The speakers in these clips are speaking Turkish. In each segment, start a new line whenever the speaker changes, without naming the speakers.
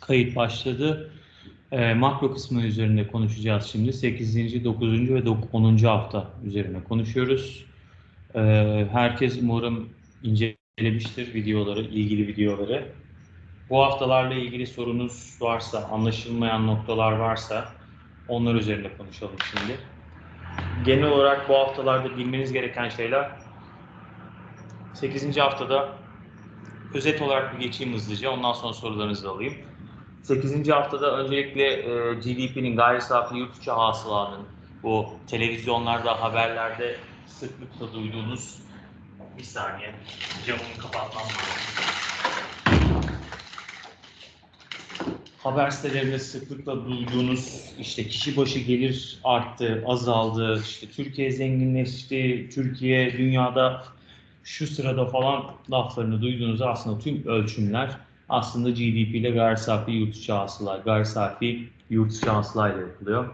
Kayıt başladı. E, makro kısmı üzerinde konuşacağız şimdi. 8. 9. ve 10. hafta üzerine konuşuyoruz. E, herkes umarım incelemiştir videoları, ilgili videoları. Bu haftalarla ilgili sorunuz varsa, anlaşılmayan noktalar varsa onlar üzerinde konuşalım şimdi. Genel olarak bu haftalarda bilmeniz gereken şeyler 8. haftada özet olarak bir geçeyim hızlıca. Ondan sonra sorularınızı alayım. 8. haftada öncelikle e, GDP'nin gayri safi yurt içi hasılanın bu televizyonlarda, haberlerde sıklıkla duyduğunuz bir saniye camımı kapatmam lazım. Haber sitelerinde sıklıkla duyduğunuz işte kişi başı gelir arttı, azaldı, işte Türkiye zenginleşti, Türkiye dünyada şu sırada falan laflarını duyduğunuz aslında tüm ölçümler aslında GDP ile gayri safi yurt içi hasıla, gayri safi yurt içi hasıla ile yapılıyor.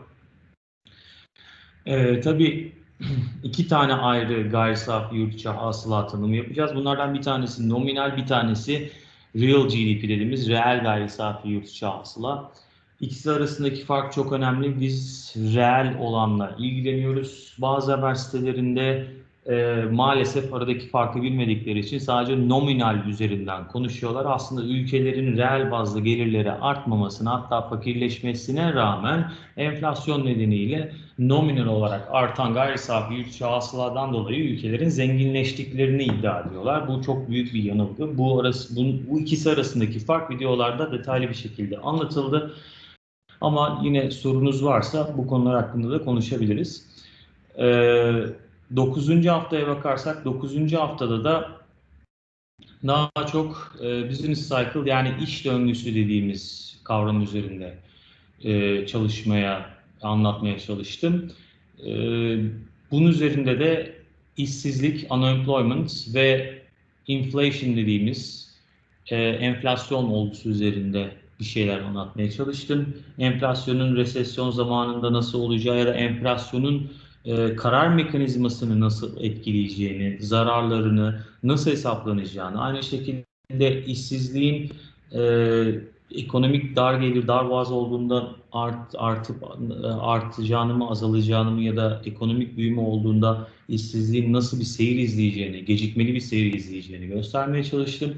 Ee, tabii iki tane ayrı gayri safi yurt içi hasıla tanımı yapacağız. Bunlardan bir tanesi nominal, bir tanesi real GDP dediğimiz reel gayri safi yurt içi hasıla. İkisi arasındaki fark çok önemli. Biz reel olanla ilgileniyoruz. Bazı haber sitelerinde e, maalesef aradaki farkı bilmedikleri için sadece nominal üzerinden konuşuyorlar. Aslında ülkelerin reel bazlı gelirleri artmamasına hatta fakirleşmesine rağmen enflasyon nedeniyle nominal olarak artan gayri safi yurt hasıladan dolayı ülkelerin zenginleştiklerini iddia ediyorlar. Bu çok büyük bir yanılgı. Bu, arası, bu, bu ikisi arasındaki fark videolarda detaylı bir şekilde anlatıldı. Ama yine sorunuz varsa bu konular hakkında da konuşabiliriz. Ee, 9. haftaya bakarsak 9. haftada da daha çok e, business cycle yani iş döngüsü dediğimiz kavram üzerinde e, çalışmaya, anlatmaya çalıştım. E, bunun üzerinde de işsizlik, unemployment ve inflation dediğimiz e, enflasyon olgusu üzerinde bir şeyler anlatmaya çalıştım. Enflasyonun resesyon zamanında nasıl olacağı ya da enflasyonun e, karar mekanizmasını nasıl etkileyeceğini, zararlarını nasıl hesaplanacağını, aynı şekilde işsizliğin e, ekonomik dar gelir, dar boğaz olduğunda art, artıp artacağını mı, azalacağını mı ya da ekonomik büyüme olduğunda işsizliğin nasıl bir seyir izleyeceğini, gecikmeli bir seyir izleyeceğini göstermeye çalıştım.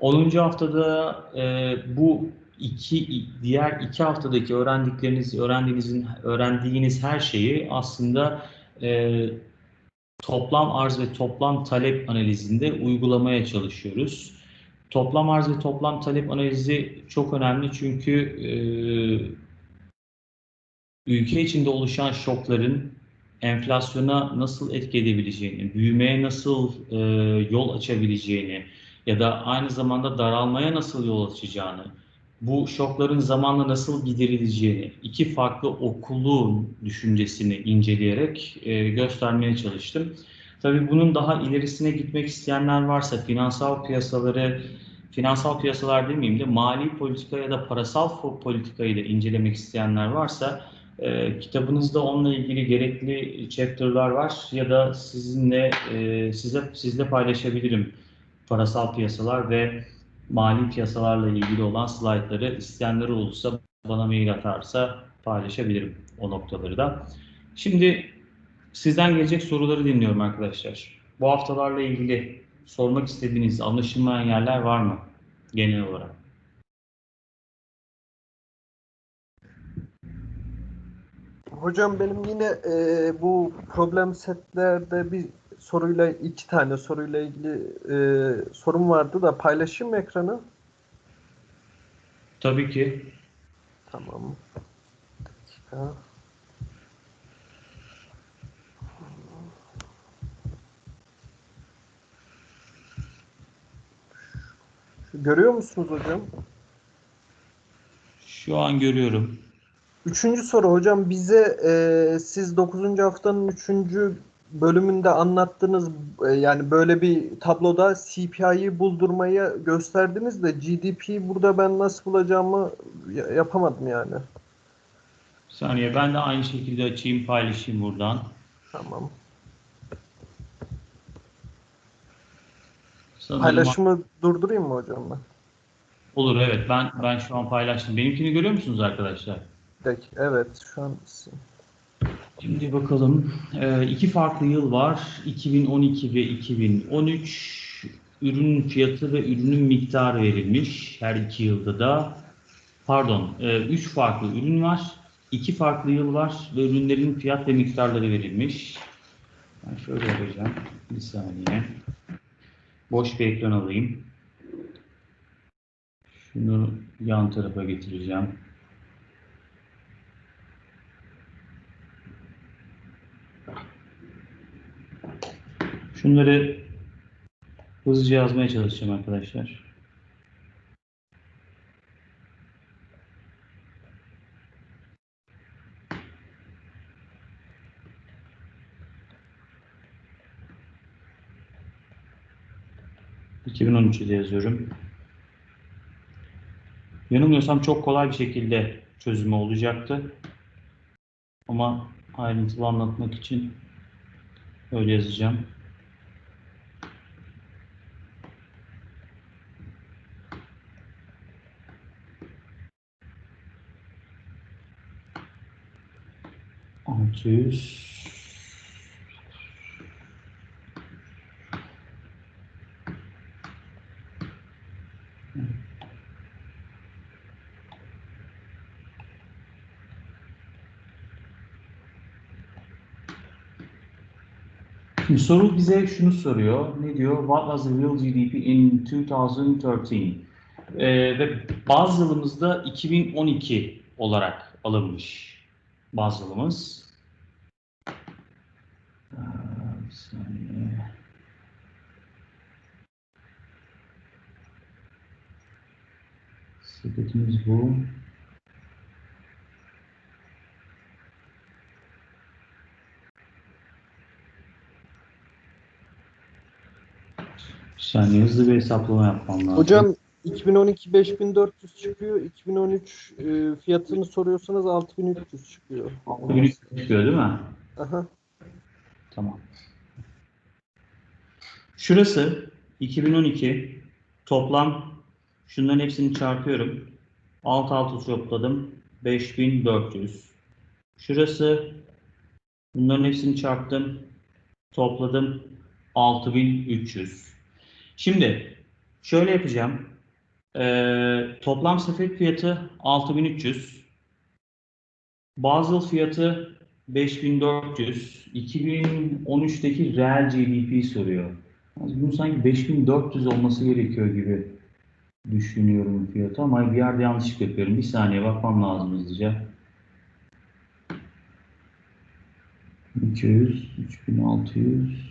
10. haftada e, bu iki diğer iki haftadaki öğrendikleriniz, öğrendiğinizin öğrendiğiniz her şeyi aslında e, toplam arz ve toplam talep analizinde uygulamaya çalışıyoruz. Toplam arz ve toplam talep analizi çok önemli çünkü e, ülke içinde oluşan şokların enflasyona nasıl etki edebileceğini, büyümeye nasıl e, yol açabileceğini ya da aynı zamanda daralmaya nasıl yol açacağını, bu şokların zamanla nasıl giderileceğini, iki farklı okulun düşüncesini inceleyerek e, göstermeye çalıştım. Tabii bunun daha ilerisine gitmek isteyenler varsa finansal piyasaları, finansal piyasalar demeyeyim de mali politika ya da parasal politikayı da incelemek isteyenler varsa e, kitabınızda onunla ilgili gerekli chapter'lar var ya da sizinle e, size sizle paylaşabilirim parasal piyasalar ve mali piyasalarla ilgili olan slaytları isteyenleri olursa bana mail atarsa paylaşabilirim o noktaları da. Şimdi sizden gelecek soruları dinliyorum arkadaşlar. Bu haftalarla ilgili sormak istediğiniz anlaşılmayan yerler var mı genel olarak?
Hocam benim yine e, bu problem setlerde bir soruyla iki tane soruyla ilgili e, sorum vardı da paylaşayım mı ekranı?
Tabii ki.
Tamam. Bir dakika. Görüyor musunuz hocam?
Şu an görüyorum.
Üçüncü soru hocam bize e, siz 9. haftanın üçüncü bölümünde anlattığınız e, yani böyle bir tabloda CPI'yi buldurmayı gösterdiniz de GDP'yi burada ben nasıl bulacağımı yapamadım yani.
Bir saniye ben de aynı şekilde açayım paylaşayım buradan.
Tamam.
Sanırım
Paylaşımı durdurayım mı hocam ben?
Olur evet ben ben şu an paylaştım. Benimkini görüyor musunuz arkadaşlar?
Peki, evet şu an
Şimdi bakalım. Ee, iki farklı yıl var. 2012 ve 2013. Ürün fiyatı ve ürünün miktarı verilmiş. Her iki yılda da. Pardon. e, üç farklı ürün var. iki farklı yıl var ve ürünlerin fiyat ve miktarları verilmiş. Ben şöyle yapacağım. Bir saniye. Boş bir ekran alayım. Şunu yan tarafa getireceğim. Şunları hızlıca yazmaya çalışacağım arkadaşlar. ...2013'ü de yazıyorum. Yanılmıyorsam çok kolay bir şekilde çözümü olacaktı. Ama ayrıntılı anlatmak için öyle yazacağım. Altı yüz. Şimdi soru bize şunu soruyor. Ne diyor? What was the real GDP in 2013? Ee, ve baz yılımızda 2012 olarak alınmış baz yılımız. Bir saniye. Sepetimiz bu. Bir saniye hızlı bir hesaplama yapmam lazım.
Hocam 2012 5400 çıkıyor. 2013 e, fiyatını soruyorsanız 6300 çıkıyor.
Bugün çıkıyor değil mi?
Aha.
Tamam. Şurası 2012 toplam şunların hepsini çarpıyorum. Alt alta topladım. 5400. Şurası bunların hepsini çarptım. Topladım. 6300. Şimdi şöyle yapacağım. Ee, toplam sepet fiyatı 6300. Basel fiyatı 5400. 2013'teki reel GDP soruyor. Bunun sanki 5400 olması gerekiyor gibi düşünüyorum fiyatı ama bir yerde yanlışlık yapıyorum. Bir saniye bakmam lazım hızlıca. 200, 3600.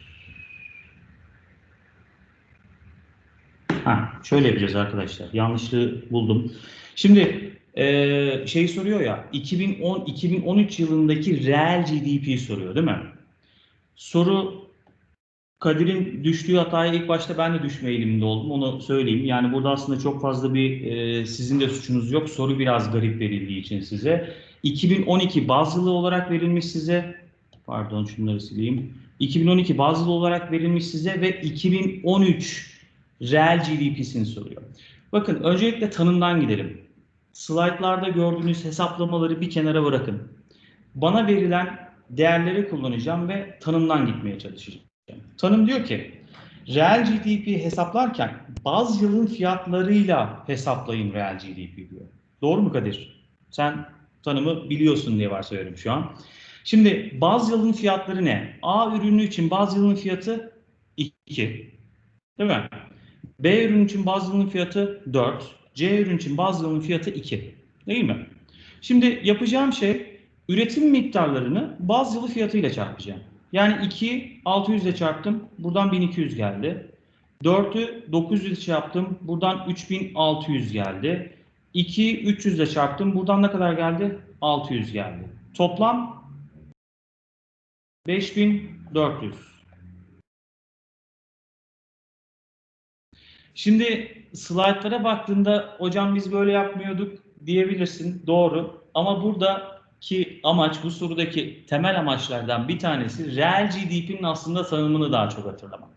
Ha, şöyle yapacağız arkadaşlar. Yanlışlığı buldum. Şimdi eee şey soruyor ya 2010 2013 yılındaki reel GDP soruyor değil mi? Soru Kadir'in düştüğü hataya ilk başta ben de düşme eğiliminde oldum. Onu söyleyeyim. Yani burada aslında çok fazla bir eee, sizin de suçunuz yok. Soru biraz garip verildiği için size. 2012 baz yılı olarak verilmiş size. Pardon şunları sileyim. 2012 baz yılı olarak verilmiş size ve 2013 reel GDP'sini soruyor. Bakın öncelikle tanımdan gidelim. Slaytlarda gördüğünüz hesaplamaları bir kenara bırakın. Bana verilen değerleri kullanacağım ve tanımdan gitmeye çalışacağım. Tanım diyor ki reel GDP hesaplarken baz yılın fiyatlarıyla hesaplayın reel GDP diyor. Doğru mu Kadir? Sen tanımı biliyorsun diye varsayıyorum şu an. Şimdi baz yılın fiyatları ne? A ürünü için baz yılın fiyatı 2. Değil mi? B ürün için baz yılının fiyatı 4. C ürün için baz yılının fiyatı 2. Değil mi? Şimdi yapacağım şey üretim miktarlarını baz yılı fiyatıyla çarpacağım. Yani 2 600 ile çarptım. Buradan 1200 geldi. 4'ü 900 ile çarptım. Buradan 3600 geldi. 2 300 ile çarptım. Buradan ne kadar geldi? 600 geldi. Toplam 5400. Şimdi slaytlara baktığında hocam biz böyle yapmıyorduk diyebilirsin. Doğru. Ama buradaki amaç bu sorudaki temel amaçlardan bir tanesi reel GDP'nin aslında tanımını daha çok hatırlamak.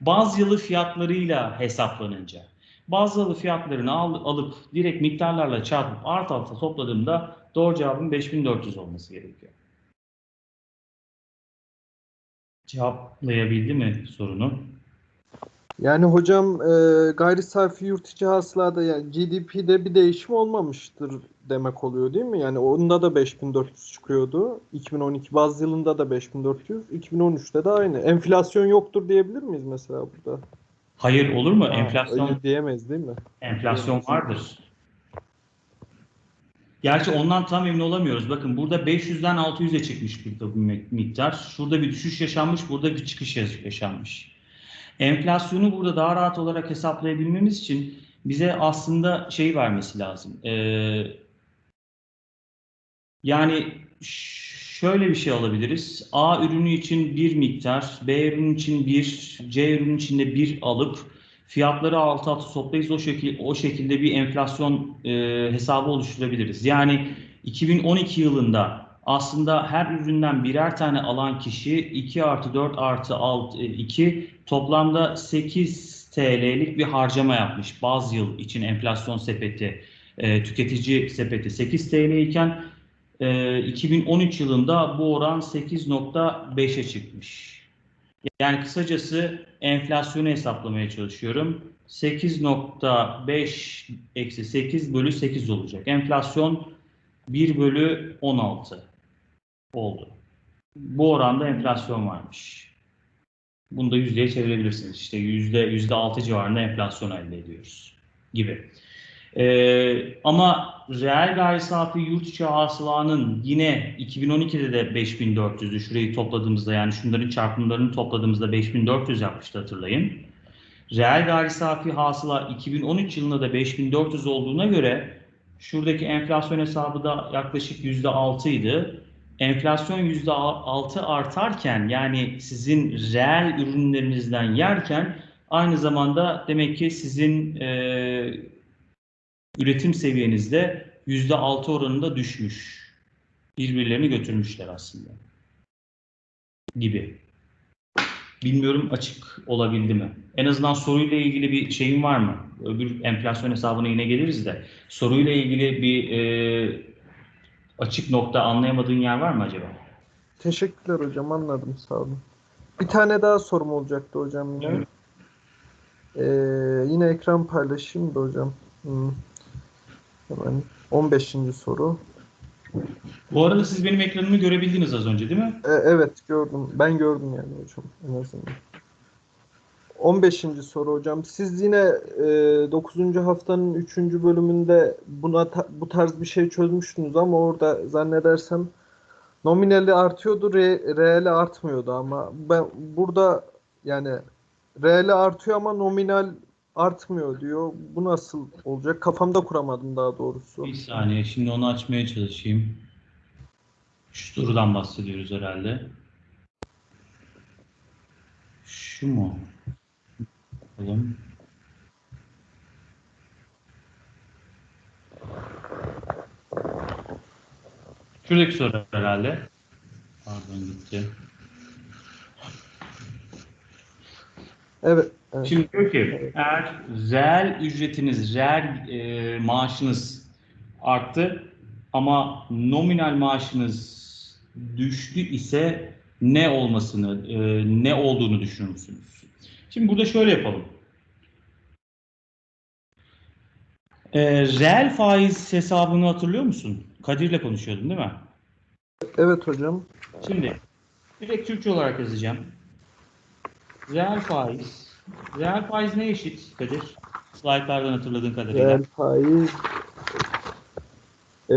Baz yılı fiyatlarıyla hesaplanınca. baz alı fiyatlarını al- alıp direkt miktarlarla çarpıp art alta topladığımda doğru cevabın 5400 olması gerekiyor. Cevaplayabildi mi sorunu?
Yani hocam e, gayri safi yurt içi hasılada yani GDP'de bir değişim olmamıştır demek oluyor değil mi? Yani onda da 5400 çıkıyordu. 2012 baz yılında da 5400, 2013'te de aynı. Enflasyon yoktur diyebilir miyiz mesela burada?
Hayır olur mu?
Ha,
Enflasyon
öyle diyemeyiz değil mi?
Enflasyon vardır. Gerçi ondan tam emin olamıyoruz. Bakın burada 500'den 600'e çıkmış bir bu miktar. Şurada bir düşüş yaşanmış, burada bir çıkış yaş- yaşanmış. Enflasyonu burada daha rahat olarak hesaplayabilmemiz için bize aslında şey vermesi lazım. Ee, yani şöyle bir şey alabiliriz. A ürünü için bir miktar, B ürünü için bir, C ürünü için de bir alıp fiyatları altı altı toplayız. O şekil o şekilde bir enflasyon e, hesabı oluşturabiliriz. Yani 2012 yılında aslında her üründen birer tane alan kişi 2 artı 4 artı 6, 2 toplamda 8 TL'lik bir harcama yapmış. Bazı yıl için enflasyon sepeti, e, tüketici sepeti 8 TL iken e, 2013 yılında bu oran 8.5'e çıkmış. Yani kısacası enflasyonu hesaplamaya çalışıyorum. 8.5 eksi 8 bölü 8 olacak. Enflasyon 1 bölü 16 oldu. Bu oranda enflasyon varmış. Bunu da yüzdeye çevirebilirsiniz. İşte yüzde yüzde altı civarında enflasyon elde ediyoruz gibi. Ee, ama reel gayri safi yurt içi hasılanın yine 2012'de de 5400'dü. Şurayı topladığımızda yani şunların çarpımlarını topladığımızda 5400 yapmıştı hatırlayın. Reel gayri safi hasıla 2013 yılında da 5400 olduğuna göre şuradaki enflasyon hesabı da yaklaşık %6 idi. Enflasyon %6 artarken yani sizin reel ürünlerinizden yerken aynı zamanda demek ki sizin e, üretim seviyenizde %6 oranında düşmüş. Birbirlerini götürmüşler aslında. Gibi. Bilmiyorum açık olabildi mi? En azından soruyla ilgili bir şeyin var mı? Öbür enflasyon hesabına yine geliriz de. Soruyla ilgili bir e, açık nokta anlayamadığın yer var mı acaba?
Teşekkürler hocam anladım sağ olun. Bir tane daha sorum olacaktı hocam yine. Ee, yine ekran paylaşayım da hocam. Hmm. Hemen 15. soru.
Bu arada siz benim ekranımı görebildiniz az önce değil mi?
E, evet gördüm. Ben gördüm yani hocam en azından. 15. soru hocam. Siz yine e, 9. haftanın 3. bölümünde buna ta- bu tarz bir şey çözmüştünüz ama orada zannedersem nominali artıyordu, re, reali artmıyordu ama ben burada yani reali artıyor ama nominal artmıyor diyor. Bu nasıl olacak? Kafamda kuramadım daha doğrusu.
Bir saniye şimdi onu açmaya çalışayım. Şu sorudan bahsediyoruz herhalde. Şu mu? Bakalım. Şuradaki soru herhalde. Pardon gitti.
Evet. evet.
Şimdi diyor ki eğer reel ücretiniz, reel e, maaşınız arttı ama nominal maaşınız düştü ise ne olmasını, e, ne olduğunu düşünür müsünüz? Şimdi burada şöyle yapalım. E, reel faiz hesabını hatırlıyor musun? Kadir'le konuşuyordun değil mi?
Evet hocam.
Şimdi direkt Türkçe olarak yazacağım. Reel faiz. Reel faiz ne eşit Kadir? Slaytlardan hatırladığın kadarıyla.
Reel faiz Ee,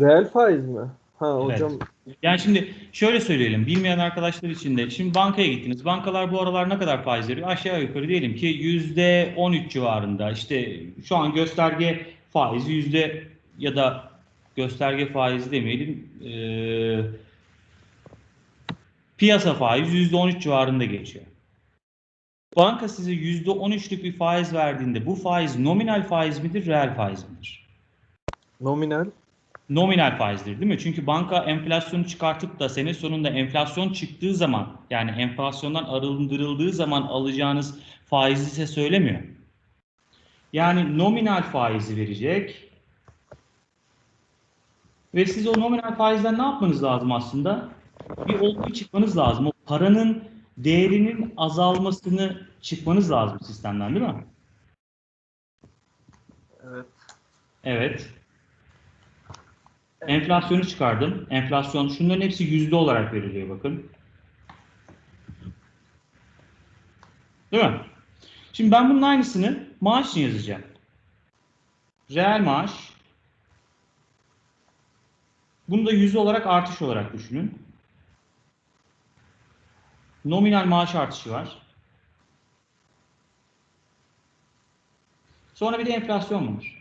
reel faiz mi? Ha
Evet.
hocam
Yani şimdi şöyle söyleyelim. Bilmeyen arkadaşlar için de. Şimdi bankaya gittiniz. Bankalar bu aralar ne kadar faiz veriyor? Aşağı yukarı diyelim ki yüzde 13 civarında. İşte şu an gösterge faizi yüzde ya da gösterge faizi demeyelim. eee, piyasa faizi yüzde 13 civarında geçiyor. Banka size yüzde 13'lük bir faiz verdiğinde bu faiz nominal faiz midir, reel faiz midir?
nominal.
Nominal faizdir değil mi? Çünkü banka enflasyonu çıkartıp da sene sonunda enflasyon çıktığı zaman yani enflasyondan arındırıldığı zaman alacağınız faizi size söylemiyor. Yani nominal faizi verecek. Ve siz o nominal faizden ne yapmanız lazım aslında? Bir olguyu çıkmanız lazım. O paranın değerinin azalmasını çıkmanız lazım sistemden değil mi?
Evet.
Evet. Enflasyonu çıkardım. Enflasyon şunların hepsi yüzde olarak veriliyor bakın. Değil mi? Şimdi ben bunun aynısını maaş için yazacağım. Reel maaş. Bunu da yüzde olarak artış olarak düşünün. Nominal maaş artışı var. Sonra bir de enflasyon var.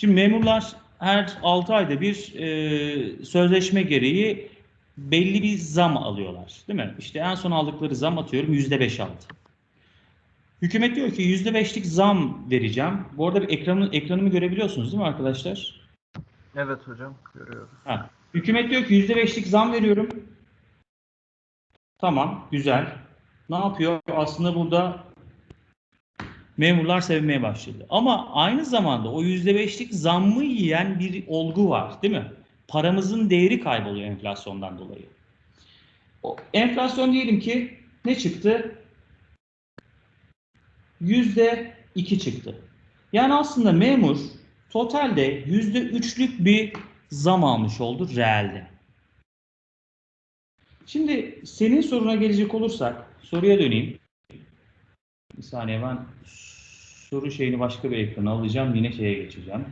Şimdi memurlar her 6 ayda bir e, sözleşme gereği belli bir zam alıyorlar. Değil mi? İşte en son aldıkları zam atıyorum %5 aldı. Hükümet diyor ki %5'lik zam vereceğim. Bu arada bir ekranı, ekranımı görebiliyorsunuz değil mi arkadaşlar?
Evet hocam görüyoruz.
Ha. Hükümet diyor ki %5'lik zam veriyorum. Tamam, güzel. Ne yapıyor? Aslında burada memurlar sevmeye başladı. Ama aynı zamanda o %5'lik zammı yiyen bir olgu var, değil mi? Paramızın değeri kayboluyor enflasyondan dolayı. O enflasyon diyelim ki ne çıktı? %2 çıktı. Yani aslında memur totalde %3'lük bir zam almış oldu reelde. Şimdi senin soruna gelecek olursak soruya döneyim. Bir saniye ben soru şeyini başka bir ekrana alacağım. Yine şeye geçeceğim.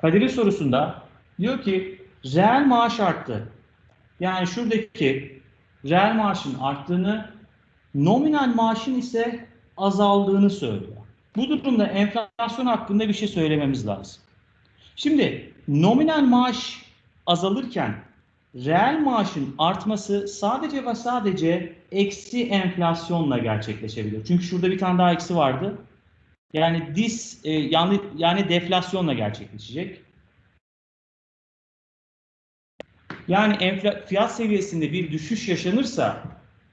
Kadir'in sorusunda diyor ki reel maaş arttı. Yani şuradaki reel maaşın arttığını nominal maaşın ise azaldığını söylüyor. Bu durumda enflasyon hakkında bir şey söylememiz lazım. Şimdi nominal maaş azalırken reel maaşın artması sadece ve sadece eksi enflasyonla gerçekleşebilir. Çünkü şurada bir tane daha eksi vardı. Yani dis e, yani yani deflasyonla gerçekleşecek. Yani enfla, fiyat seviyesinde bir düşüş yaşanırsa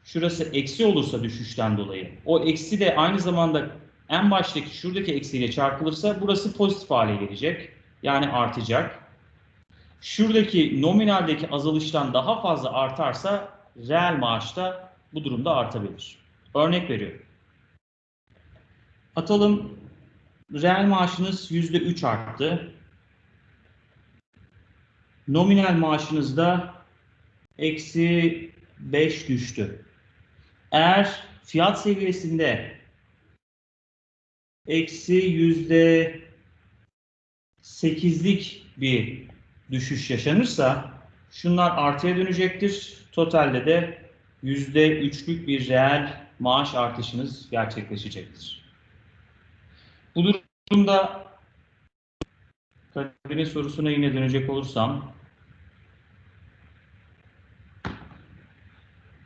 şurası eksi olursa düşüşten dolayı o eksi de aynı zamanda en baştaki şuradaki eksiyle çarpılırsa burası pozitif hale gelecek. Yani artacak. Şuradaki nominaldeki azalıştan daha fazla artarsa reel maaşta bu durumda artabilir. Örnek veriyorum. Atalım reel maaşınız %3 arttı. Nominal maaşınız da eksi 5 düştü. Eğer fiyat seviyesinde eksi yüzde sekizlik bir düşüş yaşanırsa şunlar artıya dönecektir. Totalde de yüzde üçlük bir reel maaş artışınız gerçekleşecektir. Bu durumda Kadir'in sorusuna yine dönecek olursam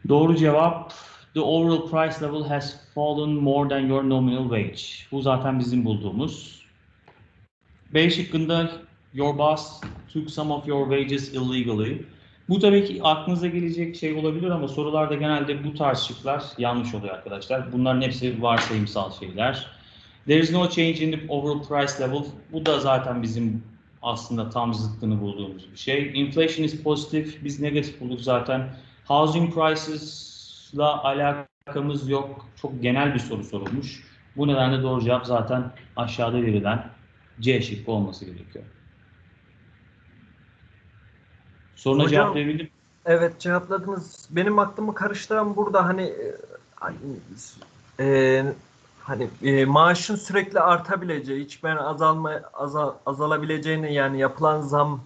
doğru cevap the overall price level has fallen more than your nominal wage. Bu zaten bizim bulduğumuz. B şıkkında your boss took some of your wages illegally. Bu tabii ki aklınıza gelecek şey olabilir ama sorularda genelde bu tarz şıklar yanlış oluyor arkadaşlar. Bunların hepsi varsayımsal şeyler. There is no change in the overall price level. Bu da zaten bizim aslında tam zıttını bulduğumuz bir şey. Inflation is positive. Biz negatif bulduk zaten. Housing prices'la alakamız yok. Çok genel bir soru sorulmuş. Bu nedenle doğru cevap zaten aşağıda verilen C şıkkı olması gerekiyor. Soruna
Hocam-
cevap verebildim.
Evet cevapladınız. Benim aklımı karıştıran burada hani e, hani, e, maaşın sürekli artabileceği, hiç ben azalma azal, azalabileceğini yani yapılan zam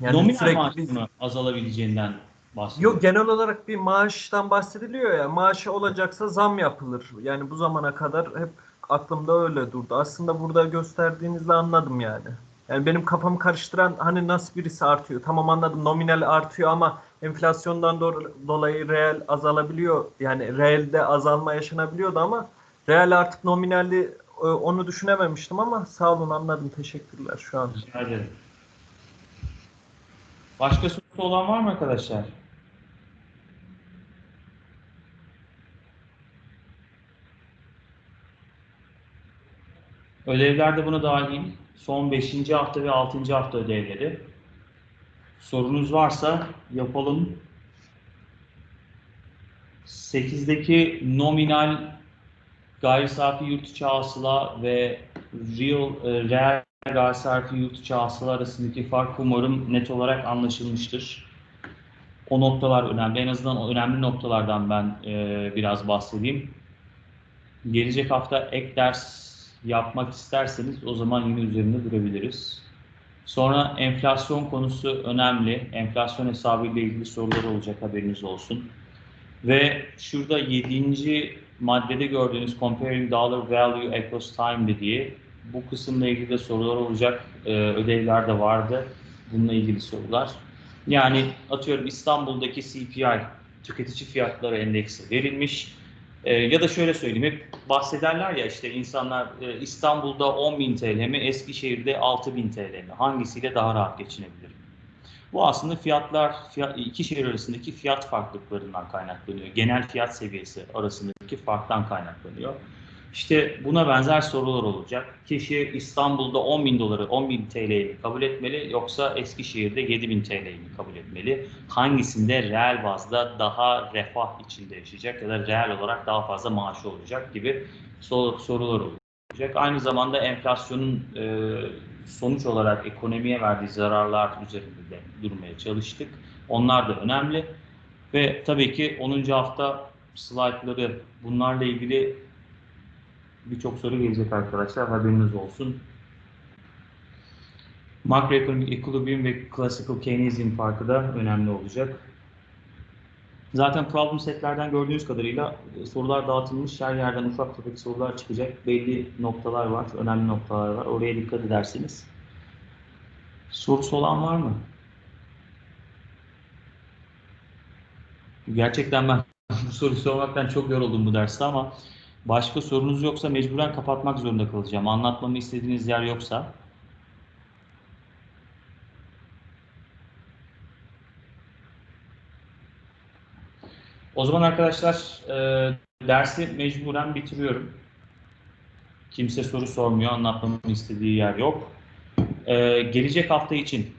yani
Nominal
sürekli
maaşın azalabileceğinden bahsediyor.
Yok genel olarak bir maaştan bahsediliyor ya. Maaşı olacaksa zam yapılır. Yani bu zamana kadar hep aklımda öyle durdu. Aslında burada gösterdiğinizle anladım yani. Yani benim kafamı karıştıran hani nasıl birisi artıyor? Tamam anladım nominal artıyor ama enflasyondan do dolayı reel azalabiliyor. Yani reelde azalma yaşanabiliyordu ama reel artık nominalli e, onu düşünememiştim ama sağ olun anladım. Teşekkürler şu an.
Rica ederim. Başka sorusu olan var mı arkadaşlar? Ödevlerde bunu dahil. Son 5. hafta ve 6. hafta ödevleri. Sorunuz varsa yapalım. 8'deki nominal gayri safi yurt içi hasıla ve real, e, reel gayri safi yurt içi hasıla arasındaki fark umarım net olarak anlaşılmıştır. O noktalar önemli. En azından o önemli noktalardan ben e, biraz bahsedeyim. Gelecek hafta ek ders yapmak isterseniz o zaman yine üzerinde durabiliriz. Sonra enflasyon konusu önemli. Enflasyon hesabı ile ilgili sorular olacak haberiniz olsun. Ve şurada 7. maddede gördüğünüz Comparing Dollar Value Across Time dediği bu kısımla ilgili de sorular olacak. Ee, ödevler de vardı. Bununla ilgili sorular. Yani atıyorum İstanbul'daki CPI tüketici fiyatları endeksi verilmiş. Ee, ya da şöyle söyleyeyim hep bahsederler ya işte insanlar e, İstanbul'da 10.000 TL mi Eskişehir'de 6.000 TL mi hangisiyle daha rahat geçinebilirim? Bu aslında fiyatlar fiyat, iki şehir arasındaki fiyat farklılıklarından kaynaklanıyor. Genel fiyat seviyesi arasındaki farktan kaynaklanıyor. İşte buna benzer sorular olacak. Kişi İstanbul'da 10 bin doları, 10 bin TL'yi mi kabul etmeli yoksa Eskişehir'de 7 bin TL'yi mi kabul etmeli? Hangisinde reel bazda daha refah içinde yaşayacak ya da reel olarak daha fazla maaşı olacak gibi sor- sorular olacak. Aynı zamanda enflasyonun e, sonuç olarak ekonomiye verdiği zararlar üzerinde de durmaya çalıştık. Onlar da önemli. Ve tabii ki 10. hafta slaytları bunlarla ilgili birçok soru gelecek arkadaşlar. Haberiniz olsun. Makroekonomik equilibrium ve classical Keynesian farkı da önemli olacak. Zaten problem setlerden gördüğünüz kadarıyla e, sorular dağıtılmış. Her yerden ufak tefek sorular çıkacak. Belli noktalar var, önemli noktalar var. Oraya dikkat edersiniz. Sorusu olan var mı? Gerçekten ben bu soruyu sormaktan çok yoruldum bu derste ama başka sorunuz yoksa mecburen kapatmak zorunda kalacağım. Anlatmamı istediğiniz yer yoksa. O zaman arkadaşlar e, dersi mecburen bitiriyorum. Kimse soru sormuyor, anlatmamı istediği yer yok. E, gelecek hafta için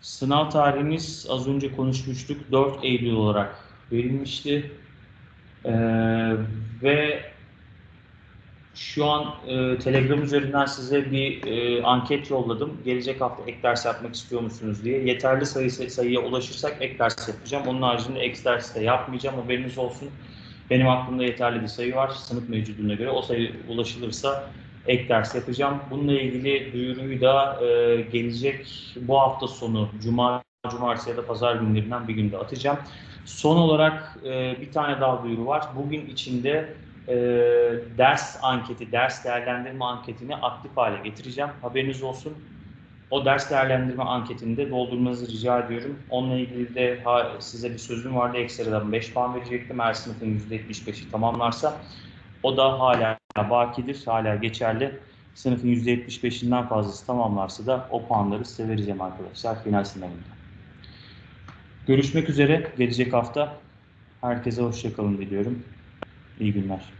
sınav tarihimiz az önce konuşmuştuk 4 Eylül olarak verilmişti. E, ve şu an e, Telegram üzerinden size bir e, anket yolladım. Gelecek hafta ek ders yapmak istiyor musunuz diye. Yeterli sayı sayıya ulaşırsak ek ders yapacağım. Onun haricinde ek ders de yapmayacağım. Haberiniz olsun. Benim aklımda yeterli bir sayı var sınıf mevcuduna göre. O sayı ulaşılırsa ek ders yapacağım. Bununla ilgili duyuruyu da e, gelecek bu hafta sonu Cuma, Cumartesi ya da Pazar günlerinden bir günde atacağım. Son olarak e, bir tane daha duyuru var. Bugün içinde e, ders anketi, ders değerlendirme anketini aktif hale getireceğim. Haberiniz olsun. O ders değerlendirme anketini de doldurmanızı rica ediyorum. Onunla ilgili de ha, size bir sözüm vardı. Ekstradan 5 puan verecektim. Her sınıfın %75'i tamamlarsa. O da hala bakidir, hala geçerli. Sınıfın %75'inden fazlası tamamlarsa da o puanları size vereceğim arkadaşlar final sınavında. Görüşmek üzere gelecek hafta. Herkese hoşçakalın diliyorum. İyi günler.